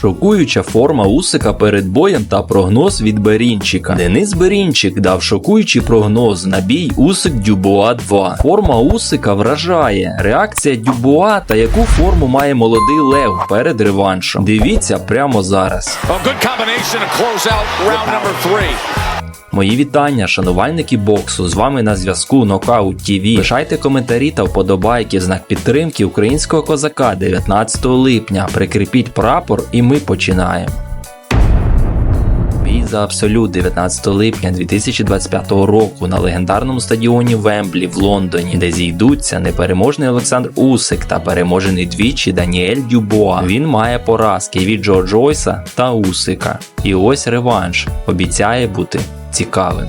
Шокуюча форма Усика перед боєм та прогноз від Берінчика. Денис Берінчик дав шокуючий прогноз на бій Усик Дюбуа 2. Форма Усика вражає. Реакція Дюбуа та яку форму має молодий Лев перед реваншем. Дивіться прямо зараз. A good combination to close out round number three. Мої вітання, шанувальники боксу. З вами на зв'язку Нокаут ТВ. Лишайте коментарі та вподобайки в знак підтримки українського козака 19 липня. Прикріпіть прапор і ми починаємо. Бій за абсолют 19 липня 2025 року на легендарному стадіоні Вемблі в Лондоні, де зійдуться непереможний Олександр Усик та переможений двічі Даніель Дюбоа. Він має поразки від Джо Джойса та Усика. І ось реванш обіцяє бути цікавим.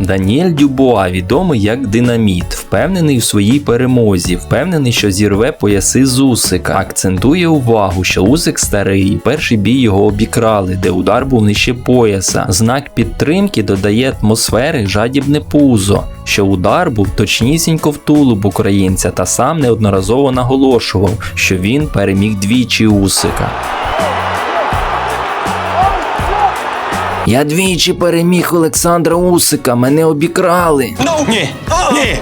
Даніель Дюбоа відомий як динаміт, впевнений в своїй перемозі, впевнений, що зірве пояси з Усика. Акцентує увагу, що Усик старий, перший бій його обікрали, де удар був нижче пояса. Знак підтримки додає атмосфери жадібне пузо, що удар був точнісінько в тулуб українця та сам неодноразово наголошував, що він переміг двічі Усика. Я двічі переміг Олександра Усика, мене обікрали. Ні, ні,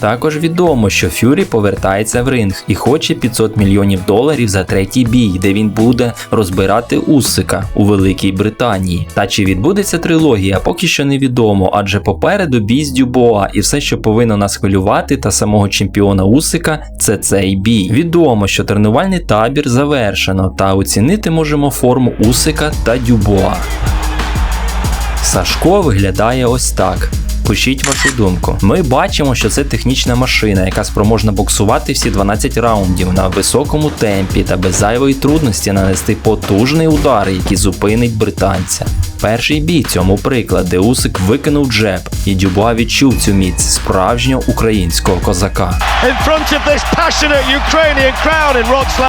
Також відомо, що Фюрі повертається в ринг і хоче 500 мільйонів доларів за третій бій, де він буде розбирати Усика у Великій Британії. Та чи відбудеться трилогія, поки що невідомо, адже попереду бій з Дюбоа, і все, що повинно нас хвилювати, та самого чемпіона Усика, це цей бій. Відомо, що тренувальний табір завершено, та оцінити можемо форму Усика та Дюбоа. Сашко виглядає ось так. Пишіть вашу думку. Ми бачимо, що це технічна машина, яка спроможна боксувати всі 12 раундів на високому темпі та без зайвої трудності нанести потужний удар, який зупинить британця. Перший бій цьому приклад, де Усик викинув джеб, і Дюбуа відчув цю міць справжнього українського козака.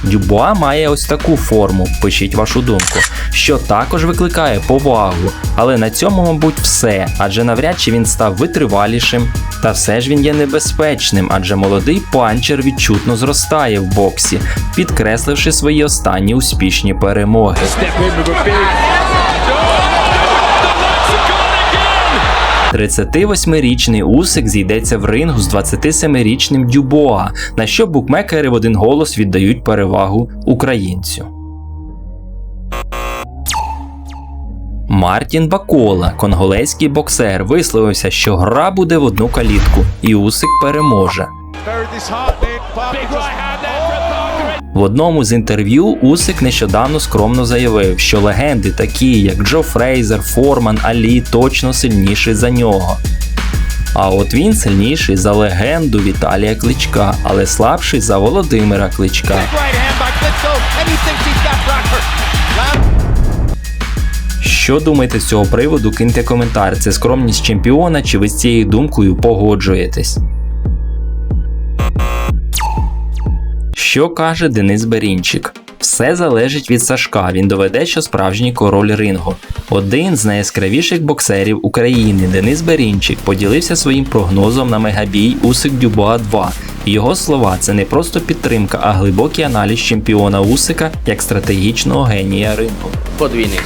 Дюбуа має ось таку форму, пишіть вашу думку, що також викликає повагу. Але на цьому, мабуть, все, адже навряд чи він став витривалішим. Та все ж він є небезпечним, адже молодий панчер відчутно зростає в боксі, підкресливши свої останні успішні перемоги. 38-річний Усик зійдеться в рингу з 27-річним Дюбоа, на що букмекери в один голос віддають перевагу українцю. Мартін Бакола, конголезький боксер, висловився, що гра буде в одну калітку, і Усик переможе. В одному з інтерв'ю Усик нещодавно скромно заявив, що легенди, такі як Джо Фрейзер, Форман, Алі, точно сильніші за нього. А от він сильніший за легенду Віталія Кличка, але слабший за Володимира Кличка. Що думаєте з цього приводу? Киньте коментар. Це скромність чемпіона, чи ви з цією думкою погоджуєтесь? Що каже Денис Берінчик? Все залежить від Сашка. Він доведе, що справжній король рингу. Один з найяскравіших боксерів України Денис Берінчик поділився своїм прогнозом на мегабій Усик Дюбоа 2. Його слова це не просто підтримка, а глибокий аналіз чемпіона Усика як стратегічного генія ринку. Подвійний.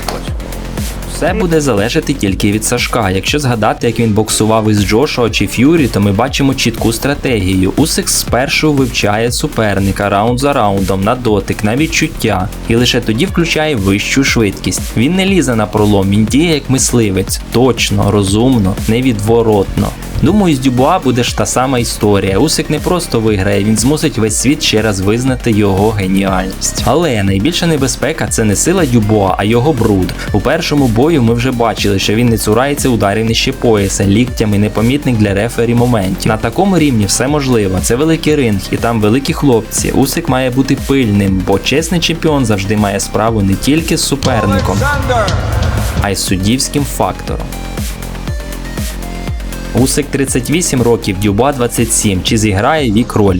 Все буде залежати тільки від Сашка. Якщо згадати, як він боксував із Джошуа чи Ф'юрі, то ми бачимо чітку стратегію. Усик спершу вивчає суперника раунд за раундом на дотик, на відчуття, і лише тоді включає вищу швидкість. Він не лізе на пролом, він діє як мисливець, точно, розумно, невідворотно. Думаю, з Дюбуа буде ж та сама історія. Усик не просто виграє, він змусить весь світ ще раз визнати його геніальність. Але найбільша небезпека це не сила Дюбуа, а його бруд. У першому бою ми вже бачили, що він не цурається ударів нижче пояса, ліктями непомітних для рефері моментів. На такому рівні все можливо. Це великий ринг, і там великі хлопці. Усик має бути пильним, бо чесний чемпіон завжди має справу не тільки з суперником, а й з суддівським фактором. Усик 38 років, Дюба 27. Чи зіграє вік роль?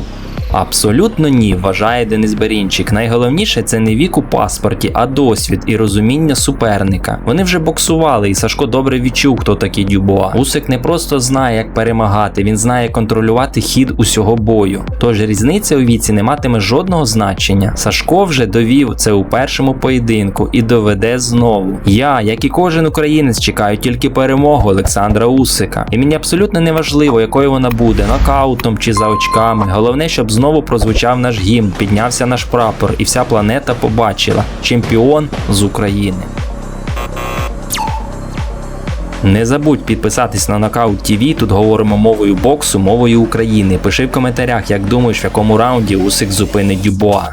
Абсолютно ні, вважає Денис Берінчик. Найголовніше це не вік у паспорті, а досвід і розуміння суперника. Вони вже боксували, і Сашко добре відчув, хто такий Дюбуа. Усик не просто знає, як перемагати, він знає контролювати хід усього бою. Тож різниця у віці не матиме жодного значення. Сашко вже довів це у першому поєдинку і доведе знову. Я, як і кожен українець, чекаю тільки перемогу Олександра Усика. І мені абсолютно не важливо, якою вона буде, нокаутом чи за очками. Головне, щоб знову прозвучав наш гімн, піднявся наш прапор, і вся планета побачила чемпіон з України. Не забудь підписатись на Knockout TV, Тут говоримо мовою боксу, мовою України. Пиши в коментарях, як думаєш, в якому раунді Усик зупинить Дюбоа.